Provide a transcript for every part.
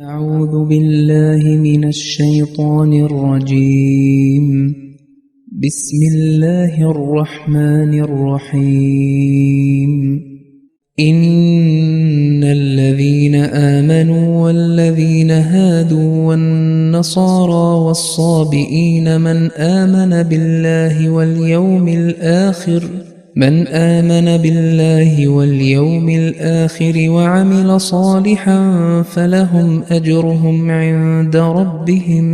أعوذ بالله من الشيطان الرجيم. بسم الله الرحمن الرحيم. إن الذين آمنوا والذين هادوا والنصارى والصابئين من آمن بالله واليوم الآخر من آمن بالله واليوم الآخر وعمل صالحا فلهم أجرهم عند ربهم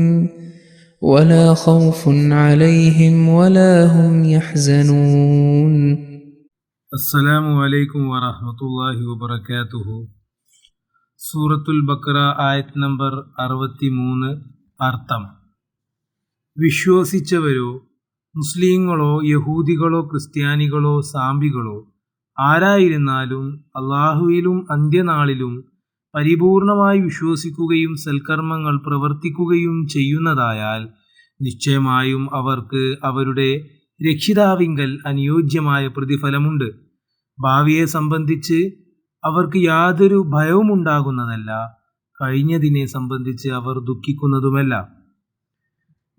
ولا خوف عليهم ولا هم يحزنون അസ്സലാമു അലൈക്കും വറഹ്മത്തുള്ളാഹി വബറകാതുഹു സൂറത്തുൽ ബക്കറ ആയത് നമ്പർ അറുപത്തി മൂന്ന് അർത്ഥം വിശ്വസിച്ചവരോ മുസ്ലിങ്ങളോ യഹൂദികളോ ക്രിസ്ത്യാനികളോ സാമ്പികളോ ആരായിരുന്നാലും അള്ളാഹുവിലും അന്ത്യനാളിലും പരിപൂർണമായി വിശ്വസിക്കുകയും സൽക്കർമ്മങ്ങൾ പ്രവർത്തിക്കുകയും ചെയ്യുന്നതായാൽ നിശ്ചയമായും അവർക്ക് അവരുടെ രക്ഷിതാവിങ്കൽ അനുയോജ്യമായ പ്രതിഫലമുണ്ട്. ഭാവിയെ സംബന്ധിച്ച് അവർക്ക് യാതൊരു ഭയവും ഉണ്ടാകുന്നതല്ല കഴിഞ്ഞതിനെ സംബന്ധിച്ച് അവർ ദുഃഖിക്കുന്നതുമല്ല.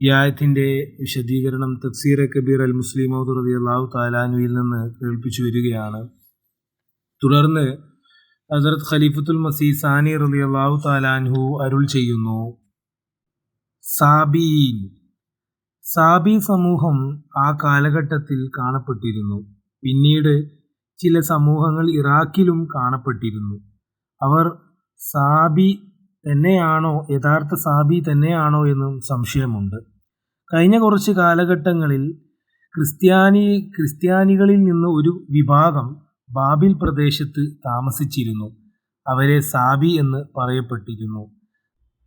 ഈ ആയത്തിന്റെ വിശദീകരണം തഫ്സീർ കബീർ അൽ മുസ്ലിം റതി അള്ളാഹു താലാനുവിൽ നിന്ന് കേൾപ്പിച്ചു വരികയാണ്. തുടർന്ന് ഹസരത് ഖലീഫത്തുൽ മസീ സാനി റതി അള്ളാഹു താലാൻഹു അരുൾ ചെയ്യുന്നു. സാബീൻ. സാബി സമൂഹം ആ കാലഘട്ടത്തിൽ കാണപ്പെട്ടിരുന്നു. പിന്നീട് ചില സമൂഹങ്ങൾ ഇറാഖിലും കാണപ്പെട്ടിരുന്നു. അവർ സാബി തന്നെയാണോ യഥാർത്ഥ സാബി തന്നെയാണോ എന്നും സംശയമുണ്ട്. കഴിഞ്ഞ കുറച്ച് കാലഘട്ടങ്ങളിൽ ക്രിസ്ത്യാനി ക്രിസ്ത്യാനികളിൽ നിന്ന് ഒരു വിഭാഗം ബാബിൽ പ്രദേശത്ത് താമസിച്ചിരുന്നു. അവരെ സാബി എന്ന് പറയപ്പെട്ടിരുന്നു.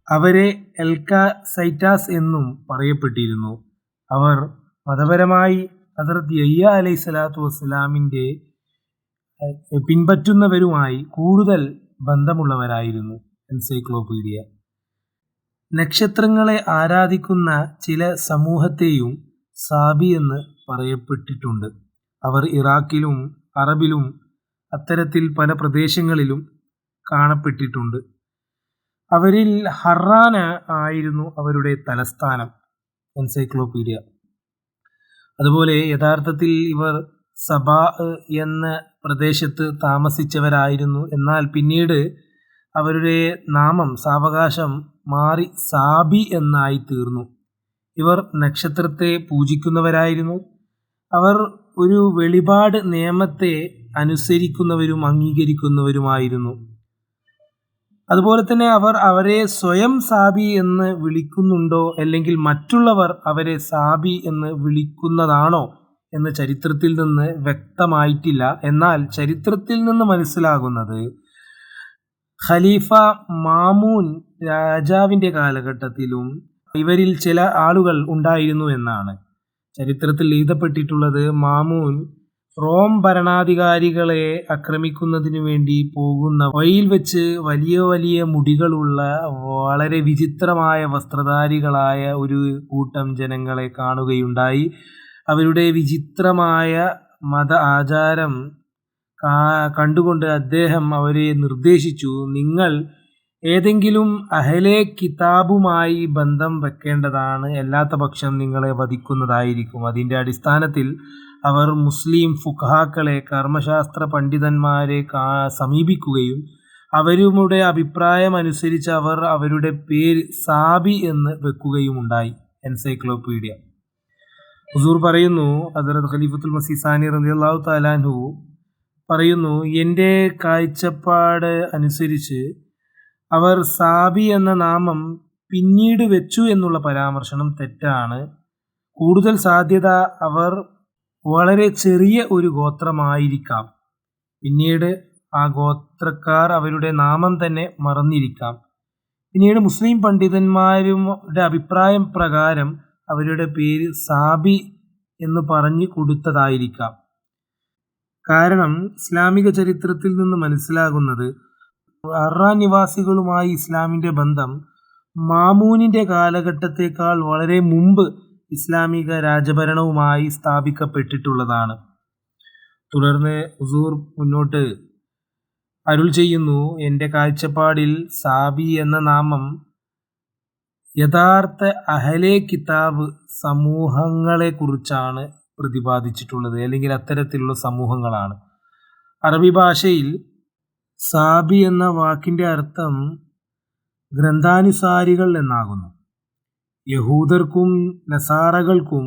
അവരെ എൽക്ക സൈറ്റാസ് എന്നും പറയപ്പെട്ടിരുന്നു. അവർ മതപരമായി ഹസരത്ത് അയ്യ അലൈഹി സ്വലാത്തു വസ്സലാമിന്റെ പിൻപറ്റുന്നവരുമായി കൂടുതൽ ബന്ധമുള്ളവരായിരുന്നു എൻസൈക്ലോപീഡിയ. നക്ഷത്രങ്ങളെ ആരാധിക്കുന്ന ചില സമൂഹത്തെയും സാബി എന്ന് പറയപ്പെട്ടിട്ടുണ്ട്. അവർ ഇറാഖിലും അറബിലും അത്തരത്തിൽ പല പ്രദേശങ്ങളിലും കാണപ്പെട്ടിട്ടുണ്ട്. അവരിൽ ഹറാന ആയിരുന്നു അവരുടെ തലസ്ഥാനം എൻസൈക്ലോപീഡിയ. അതുപോലെ യഥാർത്ഥത്തിൽ ഇവർ സബ എന്ന പ്രദേശത്ത് താമസിച്ചവരായിരുന്നു. എന്നാൽ പിന്നീട് അവരുടെ നാമം സാവകാശം മാറി സാബി എന്നായി തീർന്നു. ഇവർ നക്ഷത്രത്തെ പൂജിക്കുന്നവരായിരുന്നു. അവർ ഒരു വെളിപാട് നിയമത്തെ അനുസരിക്കുന്നവരും അംഗീകരിക്കുന്നവരുമായിരുന്നു. അതുപോലെ തന്നെ അവർ അവരെ സ്വയം സാബി എന്ന് വിളിക്കുന്നുണ്ടോ അല്ലെങ്കിൽ മറ്റുള്ളവർ അവരെ സാബി എന്ന് വിളിക്കുന്നതാണോ എന്ന് ചരിത്രത്തിൽ നിന്ന് വ്യക്തമായിട്ടില്ല. എന്നാൽ ചരിത്രത്തിൽ നിന്ന് മനസ്സിലാകുന്നത് ഖലീഫ മാമൂൻ രാജാവിന്റെ കാലഘട്ടത്തിലും ഇവരിൽ ചില ആളുകൾ ഉണ്ടായിരുന്നു എന്നാണ്. ചരിത്രത്തിൽ എഴുതപ്പെട്ടിട്ടുള്ളത് മാമൂൻ റോം ഭരണാധികാരികളെ ആക്രമിക്കുന്നതിനു വേണ്ടി പോകുന്ന വഴിയിൽ വെച്ച് വലിയ വലിയ മുടികളുള്ള വളരെ വിചിത്രമായ വസ്ത്രധാരികളായ ഒരു കൂട്ടം ജനങ്ങളെ കാണുകയുണ്ടായി. അവരുടെ വിചിത്രമായ മത ആചാരം കണ്ടുകൊണ്ട് അദ്ദേഹം അവരെ നിർദ്ദേശിച്ചു നിങ്ങൾ ഏതെങ്കിലും അഹലെ കിതാബുമായി ബന്ധം വെക്കേണ്ടതാണ് അല്ലാത്ത പക്ഷം നിങ്ങളെ വധിക്കുന്നതായിരിക്കും. അതിന്റെ അടിസ്ഥാനത്തിൽ അവർ മുസ്ലിം ഫുഖാക്കളെ കർമ്മശാസ്ത്ര പണ്ഡിതന്മാരെ സമീപിക്കുകയും അവരുടെ അഭിപ്രായം അനുസരിച്ച് അവർ അവരുടെ പേര് സാബി എന്ന് വെക്കുകയുമുണ്ടായി. എൻസൈക്ലോപീഡിയ. ഹുസൂർ പറയുന്നു ഹസരത് ഖലീഫത്തുൽ മസീസാനി റളിയല്ലാഹു താലാൻഹു പറയുന്നു എന്റെ കാഴ്ചപ്പാട് അനുസരിച്ച് അവർ സാബി എന്ന നാമം പിന്നീട് വെച്ചു എന്നുള്ള പരാമർശനം തെറ്റാണ്. കൂടുതൽ സാധ്യത അവർ വളരെ ചെറിയ ഒരു ഗോത്രമായിരിക്കാം. പിന്നീട് ആ ഗോത്രക്കാർ അവരുടെ നാമം തന്നെ മറന്നിരിക്കാം. പിന്നീട് മുസ്ലിം പണ്ഡിതന്മാരുടെ അഭിപ്രായം പ്രകാരം അവരുടെ പേര് സാബി എന്ന് പറഞ്ഞു കൊടുത്തതായിരിക്കാം. കാരണം ഇസ്ലാമിക ചരിത്രത്തിൽ നിന്ന് മനസ്സിലാകുന്നത് അറ നിവാസികളുമായി ഇസ്ലാമിന്റെ ബന്ധം മാമൂനിന്റെ കാലഘട്ടത്തേക്കാൾ വളരെ മുമ്പ് ഇസ്ലാമിക രാജഭരണവുമായി സ്ഥാപിക്കപ്പെട്ടിട്ടുള്ളതാണ്. തുടർന്ന് ഹുസൂർ മുന്നോട്ട് അരുൾ ചെയ്യുന്നു എന്റെ കാഴ്ചപ്പാടിൽ സാബി എന്ന നാമം യഥാർത്ഥ അഹലെ കിതാബ് സമൂഹങ്ങളെക്കുറിച്ചാണ് പ്രതിപാദിച്ചിട്ടുള്ളത് അല്ലെങ്കിൽ അത്തരത്തിലുള്ള സമൂഹങ്ങളാണ്. അറബി ഭാഷയിൽ സാബി എന്ന വാക്കിന്റെ അർത്ഥം ഗ്രന്ഥാനുസാരികൾ എന്നാകുന്നു. യഹൂദർക്കും നസാറകൾക്കും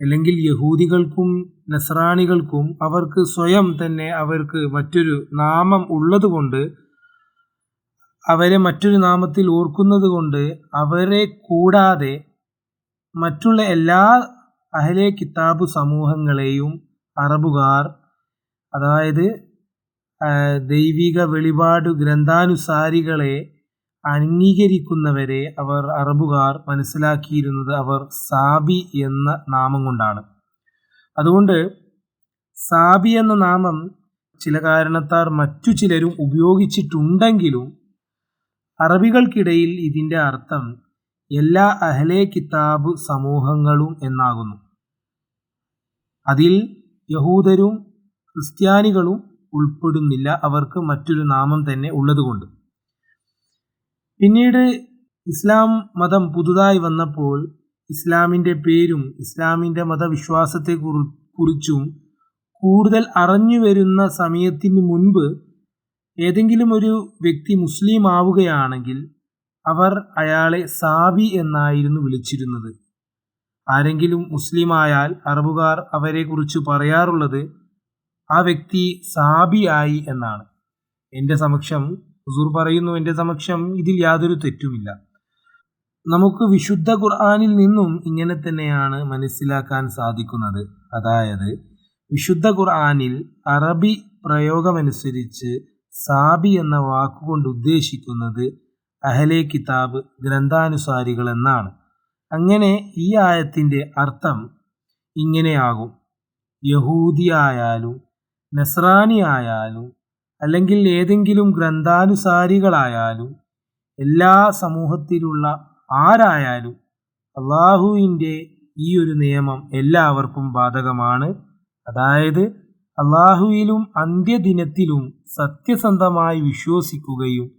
അല്ലെങ്കിൽ യഹൂദികൾക്കും നസ്രാണികൾക്കും അവർക്ക് സ്വയം തന്നെ അവർക്ക് മറ്റൊരു നാമം ഉള്ളതുകൊണ്ട് അവരെ മറ്റൊരു നാമത്തിൽ ഓർക്കുന്നത് കൊണ്ട് അവരെ കൂടാതെ മറ്റുള്ള എല്ലാ അഹലെ കിതാബ് സമൂഹങ്ങളെയും അറബുകാർ അതായത് ദൈവിക വെളിപാട് ഗ്രന്ഥാനുസാരികളെ അംഗീകരിക്കുന്നവരെ അവർ അറബുകാർ മനസ്സിലാക്കിയിരുന്നത് അവർ സാബി എന്ന നാമം കൊണ്ടാണ്. അതുകൊണ്ട് സാബി എന്ന നാമം ചില കാരണത്താർ മറ്റു ചിലരും ഉപയോഗിച്ചിട്ടുണ്ടെങ്കിലും അറബികൾക്കിടയിൽ ഇതിന്റെ അർത്ഥം എല്ലാ അഹ്ലെ കിതാബ് സമൂഹങ്ങളും എന്നാകുന്നു. അതിൽ യഹൂദരും ക്രിസ്ത്യാനികളും ഉൾപ്പെടുന്നില്ല. അവർക്ക് മറ്റൊരു നാമം തന്നെ ഉള്ളതുകൊണ്ട്. പിന്നീട് ഇസ്ലാം മതം പുതുതായി വന്നപ്പോൾ ഇസ്ലാമിന്റെ പേരും ഇസ്ലാമിന്റെ മതവിശ്വാസത്തെ കുറിച്ചും കൂടുതൽ അറിഞ്ഞു വരുന്ന സമയത്തിന് മുൻപ് ഏതെങ്കിലും ഒരു വ്യക്തി മുസ്ലിം ആവുകയാണെങ്കിൽ അവർ അയാളെ സാബി എന്നായിരുന്നു വിളിച്ചിരുന്നത്. ആരെങ്കിലും മുസ്ലിമായാൽ അറബുകാർ അവരെക്കുറിച്ച് പറയാറുള്ളത് ആ വ്യക്തി സാബിയായി എന്നാണ്. എന്റെ സമക്ഷം ഹുസൂർ പറയുന്നു എന്റെ സമക്ഷം ഇതിൽ യാതൊരു തെറ്റുമില്ല. നമുക്ക് വിശുദ്ധ ഖുർആാനിൽ നിന്നും ഇങ്ങനെ തന്നെയാണ് മനസ്സിലാക്കാൻ സാധിക്കുന്നത്. അതായത് വിശുദ്ധ ഖുർആാനിൽ അറബി പ്രയോഗമനുസരിച്ച് സാബി എന്ന വാക്കുകൊണ്ട് ഉദ്ദേശിക്കുന്നത് അഹലെ കിതാബ് ഗ്രന്ഥാനുസാരികൾ എന്നാണ്. അങ്ങനെ ഈ ആയത്തിന്റെ അർത്ഥം ഇങ്ങനെയാകും. യഹൂദി ആയാലും നസ്രാനി ആയാലും അല്ലെങ്കിൽ ഏതെങ്കിലും ഗ്രന്ഥാനുസാരികളായാലും എല്ലാ സമൂഹത്തിലുള്ള ആരായാലും അള്ളാഹുവിന്റെ ഈ ഒരു നിയമം എല്ലാവർക്കും ബാധകമാണ്. അതായത് അള്ളാഹുവിലും അന്ത്യദിനത്തിലും സത്യസന്ധമായി വിശ്വസിക്കുകയും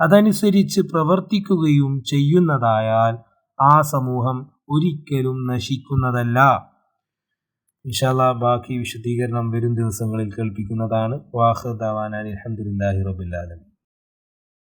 അതനുസരിച്ച് പ്രവർത്തിക്കുകയും ചെയ്യുന്നതായാൽ ആ സമൂഹം ഒരിക്കലും നശിക്കുന്നതല്ല. ഇൻഷാല്ല ബാക്കി വിശദീകരണം വരും ദിവസങ്ങളിൽ കേൾപ്പിക്കുന്നതാണ്. വാഹദാവാൻ അലഹമുല്ലാഹി റബുല്ലാലമി